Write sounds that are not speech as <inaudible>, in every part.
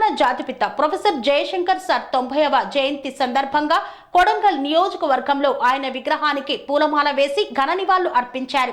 తెలంగాణ జాతిపిత professor Jayashankar sir తొంభైవ జయంతి సందర్భంగా కొడంగల్ నియోజకవర్గంలో ఆయన విగ్రహానికి పూలమాల వేసి ఘన నివాళులు అర్పించారు.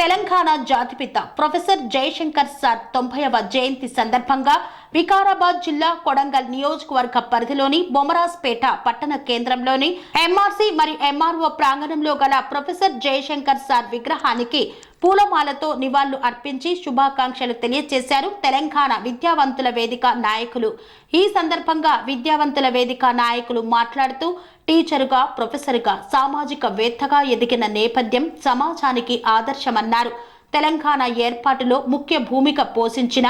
తెలంగాణ జాతిపిత ప్రొఫెసర్ జయశంకర్ సార్ తొంభైవ జయంతి సందర్భంగా వికారాబాద్ జిల్లా కొడంగల్ నియోజకవర్గ పరిధిలోని బొమరాజ్పేట పట్టణ కేంద్రంలోని ఎంఆర్సీ మరియు ఎంఆర్ఓ ప్రాంగణంలో గల ప్రొఫెసర్ జయశంకర్ సార్ విగ్రహానికి పూలమాలతో నివాళులు అర్పించి శుభాకాంక్షలు తెలియజేశారు తెలంగాణ విద్యావంతుల వేదిక నాయకులు. ఈ సందర్భంగా విద్యావంతుల వేదిక నాయకులు మాట్లాడుతూ టీచరుగా ప్రొఫెసర్గా సామాజిక వేత్తగా ఎదిగిన నేపథ్యం సమాజానికి ఆదర్శమన్నారు. తెలంగాణ ఏర్పాటులో ముఖ్య భూమిక పోషించిన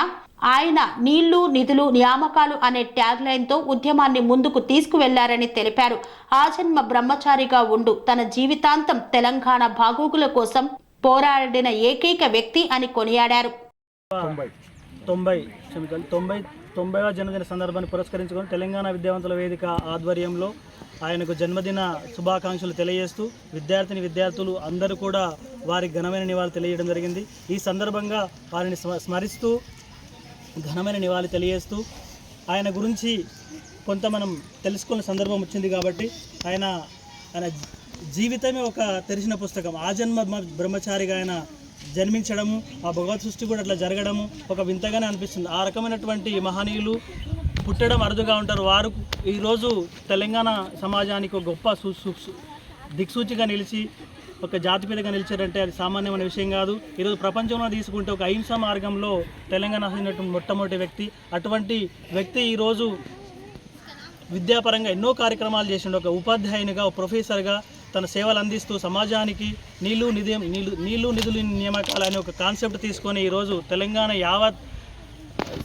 ఆయన నీళ్ళు నిధులు నియామకాలు అనే ట్యాగ్ లైన్తో ఉద్యమాన్ని ముందుకు తీసుకువెళ్ళారని తెలిపారు. ఆజన్మ బ్రహ్మచారిగా ఉండు తన జీవితాంతం తెలంగాణ బాగోగుల కోసం పోరాడిన ఏకైక వ్యక్తి అని కొనియాడారు. తొంభై తొంభై క్షమించాలి తొంభై తొంభైవ జన్మదిన సందర్భాన్ని పురస్కరించుకొని తెలంగాణ విద్యావంతుల వేదిక ఆధ్వర్యంలో ఆయనకు జన్మదిన శుభాకాంక్షలు తెలియజేస్తూ విద్యార్థిని విద్యార్థులు అందరూ కూడా వారి ఘనమైన నివాళి తెలియడం జరిగింది. ఈ సందర్భంగా వారిని స్మ- స్మరిస్తూ ఘనమైన నివాళి తెలియజేస్తూ ఆయన గురించి కొంత మనం తెలుసుకున్న సందర్భం వచ్చింది కాబట్టి ఆయన ఆయన జీవితమే ఒక తెరిచిన పుస్తకం. ఆ జన్మ బ్రహ్మచారిగా ఆయన జన్మించడము ఆ భగవత్ సృష్టి కూడా అట్లా జరగడము ఒక వింతగానే అనిపిస్తుంది. ఆ రకమైనటువంటి మహనీయులు పుట్టడం అరుదుగా ఉంటారు. వారు ఈరోజు తెలంగాణ సమాజానికి ఒక గొప్ప సు సు- దిక్సూచిగా నిలిచి ఒక జాతిపేదగా నిలిచారంటే అది సామాన్యమైన విషయం కాదు. ఈరోజు ప్రపంచంలో తీసుకుంటే ఒక అహింస మార్గంలో తెలంగాణ చెందినటువంటి మొట్టమొదటి వ్యక్తి. అటువంటి వ్యక్తి ఈరోజు విద్యాపరంగా ఎన్నో కార్యక్రమాలు చేసిండు. ఒక ఉపాధ్యాయునిగా ఒక ప్రొఫెసర్గా తన సేవలు అందిస్తూ సమాజానికి నీళ్ళు నిధి నీళ్ళు నీళ్ళు నిధులు నియామకాలు అనే ఒక కాన్సెప్ట్ తీసుకొని ఈరోజు తెలంగాణ యావత్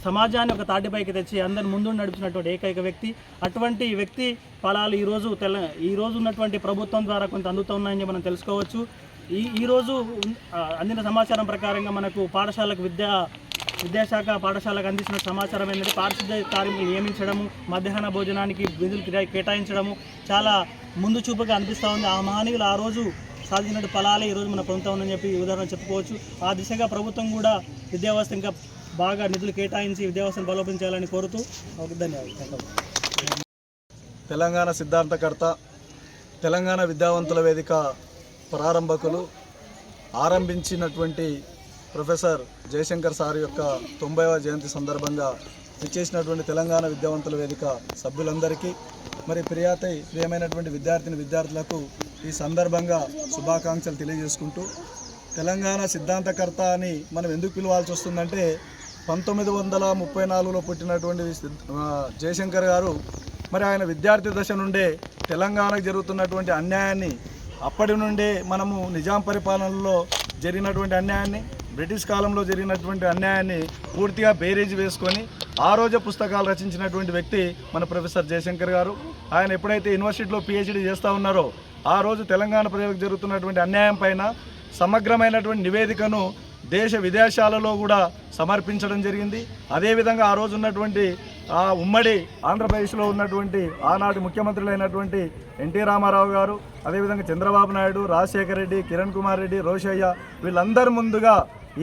సమాజాన్ని ఒక తాటిపైకి తెచ్చి అందరి ముందు నడిపినటువంటి ఏకైక వ్యక్తి. అటువంటి వ్యక్తి ఫలాలు ఈరోజు తెల ఈరోజు ఉన్నటువంటి ప్రభుత్వం ద్వారా కొంత అందుతున్నాయని మనం తెలుసుకోవచ్చు. ఈ ఈరోజు అందిన సమాచారం ప్రకారంగా మనకు పాఠశాలకు విద్యా విద్యాశాఖ పాఠశాలకు అందించిన సమాచారం ఏంటంటే పారిశుద్ధ్య కార్మికులు నియమించడము మధ్యాహ్న భోజనానికి విధులు కేటాయించడము చాలా ముందు చూపుగా అనిపిస్తూ ఉంది. ఆ మహానీయులు ఆ రోజు సాధించినట్టు ఫలాలే ఈరోజు మన ప్రభుత్వం ఉందని చెప్పి ఉదాహరణ చెప్పుకోవచ్చు. ఆ దిశగా ప్రభుత్వం కూడా విద్యావ్యవస్థ ఇంకా బాగా నిధులు కేటాయించి విద్యావ్యవస్థను బలోపేతం చేయాలని కోరుతూ ఒక ధన్యవాదాలు. తెలంగాణ సిద్ధాంతకర్త తెలంగాణ విద్యావంతుల వేదిక ప్రారంభకులు ఆరంభించినటువంటి ప్రొఫెసర్ జయశంకర్ సార్ యొక్క తొంభైవ జయంతి సందర్భంగా విచ్చేసినటువంటి తెలంగాణ విద్యావంతుల వేదిక సభ్యులందరికీ మరి ప్రియాతై ప్రియమైనటువంటి విద్యార్థిని విద్యార్థులకు ఈ సందర్భంగా శుభాకాంక్షలు తెలియజేసుకుంటూ తెలంగాణ సిద్ధాంతకర్త అని మనం ఎందుకు పిలవాల్సి వస్తుందంటే పంతొమ్మిది వందల ముప్పై నాలుగులో పుట్టినటువంటి జయశంకర్ గారు మరి ఆయన విద్యార్థి దశ నుండే తెలంగాణకు జరుగుతున్నటువంటి అన్యాయాన్ని అప్పటి నుండే మనము నిజాం పరిపాలనలో జరిగినటువంటి అన్యాయాన్ని బ్రిటిష్ కాలంలో జరిగినటువంటి అన్యాయాన్ని పూర్తిగా బేరేజ్ వేసుకొని ఆ రోజు పుస్తకాలు రచించినటువంటి వ్యక్తి మన ప్రొఫెసర్ జయశంకర్ గారు. ఆయన ఎప్పుడైతే యూనివర్సిటీలో పిహెచ్డీ చేస్తూ ఉన్నారో ఆ రోజు తెలంగాణ ప్రజలకు జరుగుతున్నటువంటి అన్యాయం పైన సమగ్రమైనటువంటి నివేదికను దేశ విదేశాలలో కూడా సమర్పించడం జరిగింది. అదేవిధంగా ఆ రోజు ఉన్నటువంటి ఆ ఉమ్మడి ఆంధ్రప్రదేశ్లో ఉన్నటువంటి ఆనాటి ముఖ్యమంత్రులైనటువంటి ఎన్టీ రామారావు గారు అదేవిధంగా చంద్రబాబు నాయుడు రాజశేఖర రెడ్డి కిరణ్ కుమార్ రెడ్డి రోషయ్య వీళ్ళందరూ ముందుగా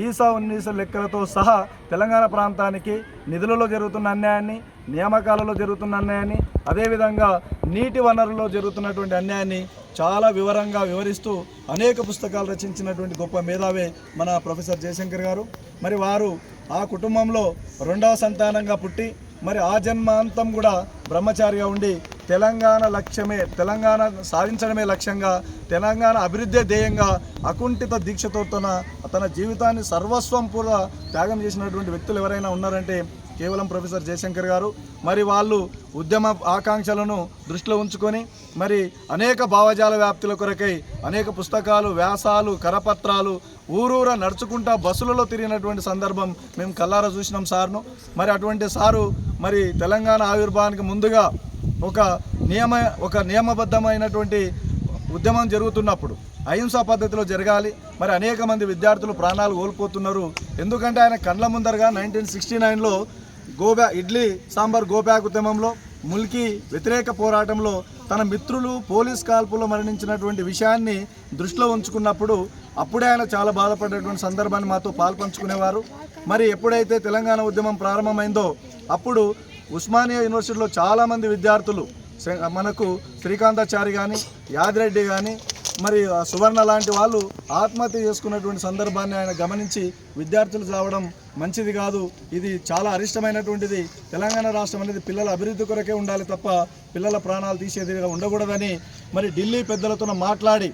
ఈసా ఉన్నీస లెక్కలతో సహా తెలంగాణ ప్రాంతానికి నిధులలో జరుగుతున్న అన్యాయాన్ని నియామకాలలో జరుగుతున్న అన్యాయాన్ని అదేవిధంగా నీటి వనరుల్లో జరుగుతున్నటువంటి అన్యాయాన్ని చాలా వివరంగా వివరిస్తూ అనేక పుస్తకాలు రచించినటువంటి గొప్ప మేధావే మన ప్రొఫెసర్ జయశంకర్ గారు. మరి వారు ఆ కుటుంబంలో రెండవ సంతానంగా పుట్టి మరి ఆ జన్మాంతం కూడా బ్రహ్మచారిగా ఉండి తెలంగాణ లక్ష్యమే తెలంగాణ సాధించడమే లక్ష్యంగా తెలంగాణ అభివృద్ధి ధ్యేయంగా అకుంఠిత దీక్షతో తన తన జీవితాన్ని సర్వస్వం కూడా త్యాగం చేసినటువంటి వ్యక్తులు ఎవరైనా ఉన్నారంటే కేవలం ప్రొఫెసర్ జయశంకర్ గారు. మరి వాళ్ళు ఉద్యమ ఆకాంక్షలను దృష్టిలో ఉంచుకొని మరి అనేక భావజాల వ్యాప్తుల కొరకై అనేక పుస్తకాలు వ్యాసాలు కరపత్రాలు ఊరూర నడుచుకుంటా బస్సులలో తిరిగినటువంటి సందర్భం మేము కల్లారా చూసినాం సార్ను. మరి అటువంటి సారు మరి తెలంగాణ ఆవిర్భావానికి ముందుగా ఒక నియమ ఒక నియమబద్ధమైనటువంటి ఉద్యమం జరుగుతున్నప్పుడు అహింసా పద్ధతిలో జరగాలి. మరి అనేక మంది విద్యార్థులు ప్రాణాలు కోల్పోతున్నారు. ఎందుకంటే ఆయన కండ్ల ముందరగా నైన్టీన్ సిక్స్టీ నైన్లో గోబ్యా ఇడ్లీ సాంబార్ గోబ్యాక్ ఉద్యమంలో ముల్కి వ్యతిరేక పోరాటంలో తన మిత్రులు పోలీస్ కాల్పులో మరణించినటువంటి విషయాన్ని దృష్టిలో ఉంచుకున్నప్పుడు అప్పుడే ఆయన చాలా బాధపడేటువంటి సందర్భాన్ని మాతో పాల్పంచుకునేవారు. మరి ఎప్పుడైతే తెలంగాణ ఉద్యమం ప్రారంభమైందో అప్పుడు ఉస్మానియా యూనివర్సిటీలో చాలామంది విద్యార్థులు మనకు శ్రీకాంతాచారి కానీ యాదిరెడ్డి కానీ మరి సువర్ణ లాంటి వాళ్ళు ఆత్మహత్య చేసుకున్నటువంటి సందర్భాన్ని ఆయన గమనించి విద్యార్థులు చావడం మంచిది కాదు. ఇది చాలా అరిష్టమైనటువంటిది. తెలంగాణ రాష్ట్రం అనేది పిల్లల అభివృద్ధి కొరకే ఉండాలి తప్ప పిల్లల ప్రాణాలు తీసేదిగా ఉండకూడదని మరి ఢిల్లీ పెద్దలతో మాట్లాడి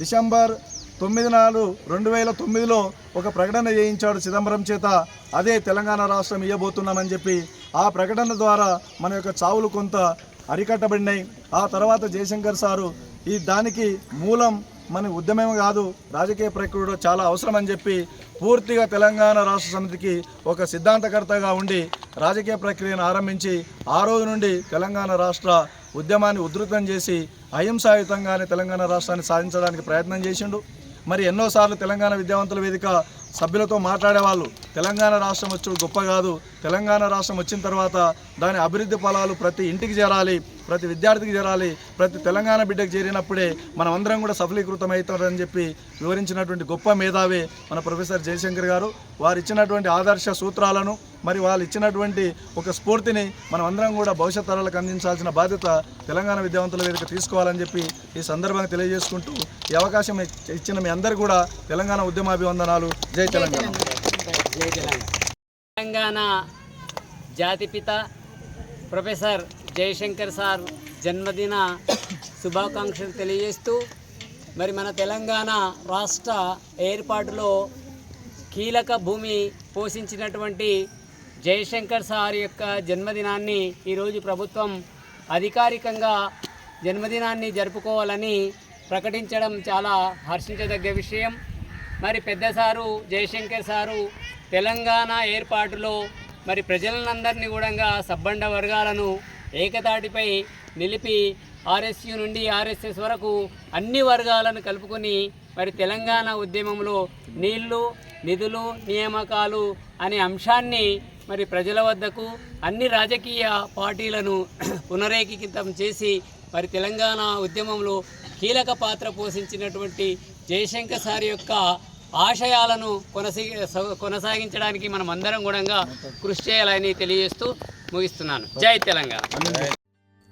డిసెంబర్ తొమ్మిది నాలుగు రెండు వేల తొమ్మిదిలో ఒక ప్రకటన చేయించాడు చిదంబరం చేత. అదే తెలంగాణ రాష్ట్రం ఇవ్వబోతున్నామని చెప్పి ఆ ప్రకటన ద్వారా మన యొక్క చావులు కొంత అరికట్టబడినాయి. ఆ తర్వాత జయశంకర్ సారు ఈ దానికి మూలం మన ఉద్యమం కాదు రాజకీయ ప్రక్రియ చాలా అవసరం అని చెప్పి పూర్తిగా తెలంగాణ రాష్ట్ర సమితికి ఒక సిద్ధాంతకర్తగా ఉండి రాజకీయ ప్రక్రియను ఆరంభించి ఆ రోజు నుండి తెలంగాణ రాష్ట్ర ఉద్యమాన్ని ఉధృతం చేసి అహింసాయుతంగానే తెలంగాణ రాష్ట్రాన్ని సాధించడానికి ప్రయత్నం చేసిండు. మరి ఎన్నోసార్లు తెలంగాణ విద్యావంతుల వేదిక సభ్యులతో మాట్లాడేవాళ్ళు. తెలంగాణ రాష్ట్రం వచ్చి గొప్ప కాదు. తెలంగాణ రాష్ట్రం వచ్చిన తర్వాత దాని అభివృద్ధి ఫలాలు ప్రతి ఇంటికి చేరాలి ప్రతి విద్యార్థికి చేరాలి ప్రతి తెలంగాణ బిడ్డకు చేరినప్పుడే మనం అందరం కూడా సఫలీకృతం అవుతారని చెప్పి వివరించినటువంటి గొప్ప మేధావి మన ప్రొఫెసర్ జయశంకర్ గారు. వారు ఇచ్చినటువంటి ఆదర్శ సూత్రాలను మరి వాళ్ళు ఇచ్చినటువంటి ఒక స్ఫూర్తిని మనం అందరం కూడా భవిష్యత్ తరాలకు అందించాల్సిన బాధ్యత తెలంగాణ విద్యావంతుల వేదిక తీసుకోవాలని చెప్పి ఈ సందర్భంగా తెలియజేసుకుంటూ ఈ అవకాశం ఇచ్చిన మీ అందరు కూడా తెలంగాణ ఉద్యమాభివందనాలు. జై తెలంగాణ. తెలంగాణ. జాతిపిత ప్రొఫెసర్ జయశంకర్ సార్ జన్మదిన శుభాకాంక్షలు తెలియజేస్తూ మరి మన తెలంగాణ రాష్ట్ర ఏర్పాటులో కీలక భూమి పోషించినటువంటి జయశంకర్ సార్ యొక్క జన్మదినాన్ని ఈరోజు ప్రభుత్వం అధికారికంగా జన్మదినాన్ని జరుపుకోవాలని ప్రకటించడం చాలా హర్షించదగ్గ విషయం. మరి పెద్ద సారు జయశంకర్ సారు తెలంగాణ ఏర్పాటులో మరి ప్రజలందరినీ కూడా సబ్బండ వర్గాలను ఏకతాటిపై నిలిపి ఆర్ఎస్యు నుండి ఆర్ఎస్ఎస్ వరకు అన్ని వర్గాలను కలుపుకొని మరి తెలంగాణ ఉద్యమంలో నీళ్ళు నిధులు నియామకాలు అనే అంశాన్ని మరి ప్రజల వద్దకు అన్ని రాజకీయ పార్టీలను <clears throat> పునరేకీకృతం చేసి మరి తెలంగాణ ఉద్యమంలో కీలక పాత్ర పోషించినటువంటి జయశంకర్ సార్ యొక్క ఆశయాలను కొనసాగి కొనసాగించడానికి మనం అందరం కూడా కృషి చేయాలని తెలియజేస్తూ ముగిస్తున్నాను. జై Telangana.